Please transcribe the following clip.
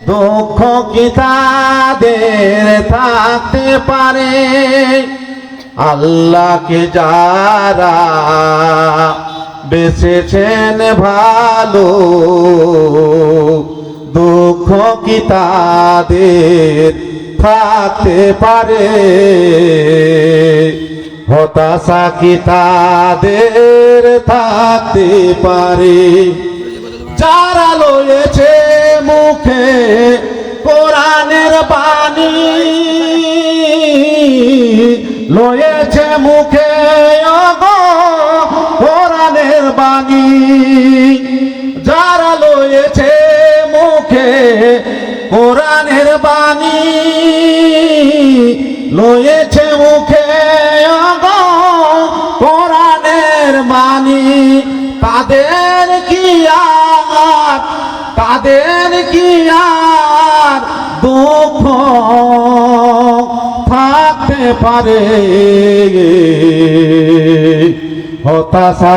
দুঃখ কি তাদের থাকতে পারে? আল্লাহকে যারা বেসেছেন ভালো? দুঃখ কি তাদের থাকতে পারে? হতাশা কি তাদের থাকতে পারে? যারা লয়েছে কোরআনের লয়েছে মুখে কোরআনের বাণী। যারা লয়েছে মুখে কোরআনের বাণী, লয়েছে মুখে কোরআনের বাণী। তাদের কি আর? তাদের কি আর? দুঃখ পারে। হতাশা